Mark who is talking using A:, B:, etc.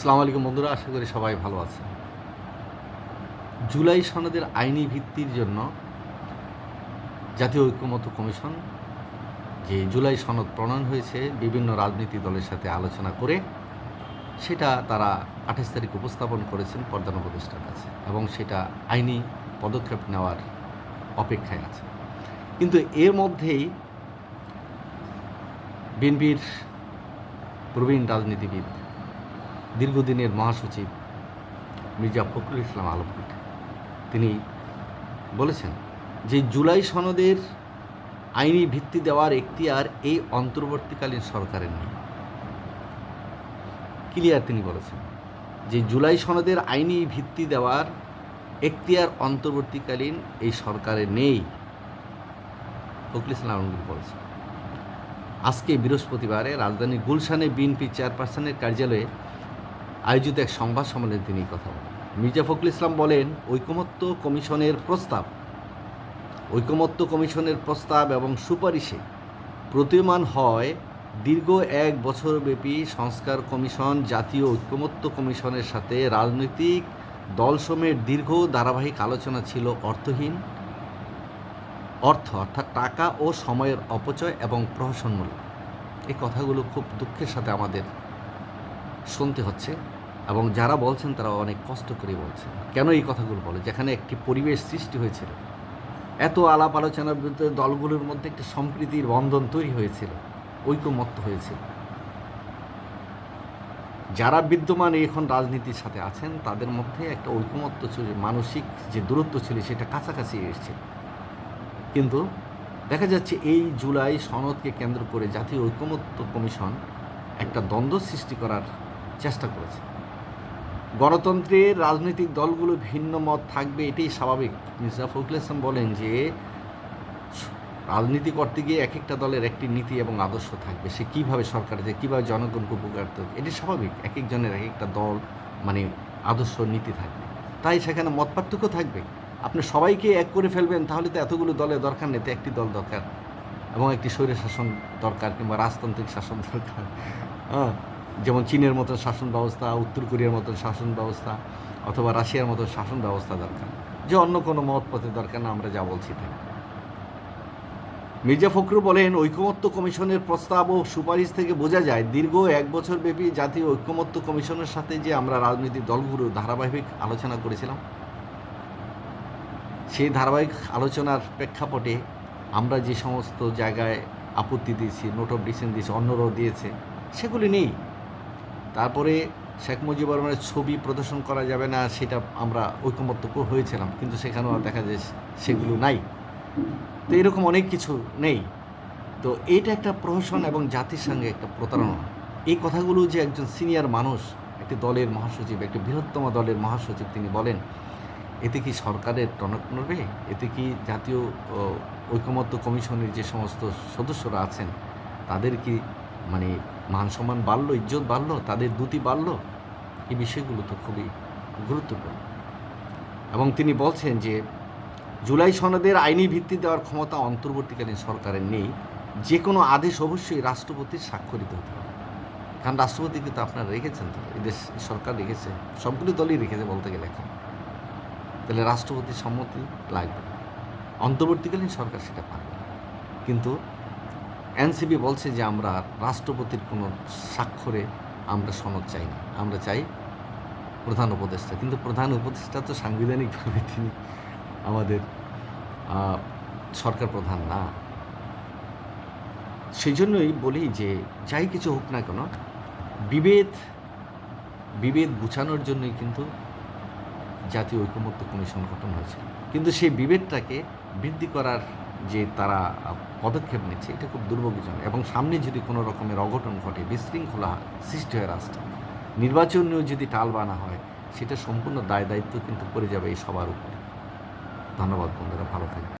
A: আসসালামু আলাইকুম বন্ধুরা, আশা করি সবাই ভালো আছেন। জুলাই সনদের আইনি ভিত্তির জন্য জাতীয় ঐক্যমত্য কমিশন যে জুলাই সনদ প্রণয়ন হয়েছে, বিভিন্ন রাজনীতি দলের সাথে আলোচনা করে সেটা তারা আঠাশ তারিখ উপস্থাপন করেছেন প্রধান উপদেষ্টার কাছে এবং সেটা আইনি পদক্ষেপ নেওয়ার অপেক্ষায় আছে। কিন্তু এর মধ্যেই বিএনপির প্রবীণ রাজনীতিবিদ দীর্ঘদিনের মহাসচিব মির্জা ফখরুল ইসলাম আলমগীর। তিনি বলেছেন যে জুলাই সনদের আইনি ভিত্তি দেওয়ার এখতিয়ার এই অন্তর্বর্তীকালীন সরকারের নেই। ক্লিয়ার তিনি বলেছেন যে জুলাই সনদের আইনি ভিত্তি দেওয়ার এখতিয়ার অন্তর্বর্তীকালীন এই সরকারের নেই। ফখরুল ইসলাম আলমগীর বলেছেন, আজকে বৃহস্পতিবারে রাজধানীর গুলশানে বিএনপি চেয়ারপারসনের কার্যালয়ে আয়োজিত এক সংবাদ সম্মেলনে তিনি কথা বলেন। মির্জা ফখরুল ইসলাম বলেন, ঐকমত্য কমিশনের প্রস্তাব। ঐকমত্য কমিশনের প্রস্তাব এবং সুপারিশে প্রতীয়মান হয়, দীর্ঘ এক বছরব্যাপী সংস্কার কমিশন, জাতীয় ঐক্যমত্য কমিশনের সাথে রাজনৈতিক দলসমূহের দীর্ঘ ধারাবাহিক আলোচনা ছিল অর্থহীন। অর্থ অর্থাৎ টাকা ও সময়ের অপচয় এবং প্রহসনমূলক। এই কথাগুলো খুব দুঃখের সাথে আমাদের শুনতে হচ্ছে এবং যারা বলছেন তারা অনেক কষ্ট করে বলছেন। কেন এই কথাগুলো বলে? যেখানে একটি পরিবেশ সৃষ্টি হয়েছিল। এত আলাপ আলোচনার বিরুদ্ধে দলগুলোর মধ্যে একটি সম্প্রীতির বন্ধন তৈরি হয়েছিল। ঐকমত্য হয়েছিল। যারা বিদ্যমান এখন রাজনীতির সাথে আছেন, তাদের মধ্যে একটা ঐকমত্য ছিল মানসিক যে দূরত্ব ছিল, সেটা কাছাকাছি এসেছিল কিন্তু দেখা যাচ্ছে এই জুলাই সনদকে কেন্দ্র করে জাতীয় ঐকমত্য কমিশন একটা দ্বন্দ্ব সৃষ্টি করার চেষ্টা করেছে। গণতন্ত্রের রাজনৈতিক দলগুলো ভিন্ন মত থাকবে, এটাই স্বাভাবিক। মির্জা ফখরুল ইসলাম বলেন যে, রাজনীতি করতে গিয়ে এক একটা দলের একটি নীতি এবং আদর্শ থাকবে। সে কীভাবে সরকারে যে, কীভাবে জনগণকে উপকার এটি স্বাভাবিক। এক একজনের এক একটা দল মানে আদর্শ নীতি থাকবে। তাই সেখানে মত পার্থক্য থাকবে। আপনি সবাইকে এক করে ফেলবেন, তাহলে তো এতগুলো দলের দরকার নেই, তো একটি দল দরকার। এবং একটি স্বৈর শাসন দরকার কিংবা রাজতান্ত্রিক শাসন দরকার। হ্যাঁ। যেমন চীনের মতো শাসন ব্যবস্থা, উত্তর কোরিয়ার মতো শাসন ব্যবস্থা অথবা রাশিয়ার মতো শাসন ব্যবস্থা দরকার। যে অন্য কোনো মত পথে দরকার না, আমরা যা বলছি তাই। মির্জা ফখরু বলেন, ঐকমত্য কমিশনের প্রস্তাব ও সুপারিশ থেকে বোঝা যায়, দীর্ঘ এক বছর ব্যাপী জাতীয় ঐকমত্য কমিশনের সাথে যে আমরা রাজনৈতিক দলগুলো ধারাবাহিক আলোচনা করেছিলাম, সেই ধারাবাহিক আলোচনার প্রেক্ষাপটে আমরা যে সমস্ত জায়গায় আপত্তি দিয়েছি, নোট অফ ডিসিশন দিয়েছি, অন্যরাও দিয়েছে, সেগুলি নেই তারপরে শেখ মুজিবুর রহমানের ছবি প্রদর্শন করা যাবে না সেটা আমরা ঐকমত্য হয়েছিলাম, কিন্তু সেখানেও দেখা যায় সেগুলো নাই। তো এরকম অনেক কিছু নেই। তো এইটা একটা প্রহসন এবং জাতির সঙ্গে একটা প্রতারণা। এই কথাগুলো যে একজন সিনিয়র মানুষ, একটি দলের মহাসচিব, একটি বৃহত্তম দলের মহাসচিব তিনি বলেন, এতে কি সরকারের টনক নড়বে? এতে কি জাতীয় ঐকমত্য কমিশনের যে সমস্ত সদস্যরা আছেন, তাদের কি মানে মান সম্মান বাড়লো, ইজ্জত বাড়লো, তাদের দুটি বাড়লো, এই বিষয়গুলো তো খুবই গুরুত্বপূর্ণ। এবং তিনি বলছেন যে, জুলাই সনদের আইনি ভিত্তি দেওয়ার ক্ষমতা অন্তর্বর্তীকালীন সরকারের নেই যে কোনো আদেশ অবশ্যই রাষ্ট্রপতির স্বাক্ষরিত হতে হবে কারণ রাষ্ট্রপতি কিন্তু আপনারা রেখেছেন তো? দেশ সরকার রেখেছে, সবগুলি দলই রেখেছে বলতে গেলে এখন। তাহলে রাষ্ট্রপতির সম্মতি লাগবে অন্তর্বর্তীকালীন সরকার সেটা পারবে কিন্তু এনসিবি বলছে যে আমরা রাষ্ট্রপতির কোনো স্বাক্ষরে আমরা সনদ চাই না। আমরা চাই প্রধান উপদেষ্টা। কিন্তু প্রধান উপদেষ্টা তো সাংবিধানিকভাবে তিনি আমাদের সরকার প্রধান না। সেই জন্যই বলি যে যাই কিছু হোক না কেন, বিভেদ বিভেদ গুছানোর জন্যই কিন্তু জাতীয় ঐকমত্য কমিশন গঠন হয়েছে। কিন্তু সেই বিভেদটাকে বৃদ্ধি করার যে তারা পদক্ষেপ নিচ্ছে, এটা খুব দুর্ভাগ্যজনক। এবং সামনে যদি কোনো রকমের অঘটন ঘটে, বিশৃঙ্খলা সৃষ্টি হয় রাষ্ট্রে নির্বাচনীয় যদি টাল বানা হয়, সেটা সম্পূর্ণ দায় দায়িত্ব কিন্তু পড়ে যাবে এই সবার উপরে। ধন্যবাদ বন্ধুরা, ভালো থাকবে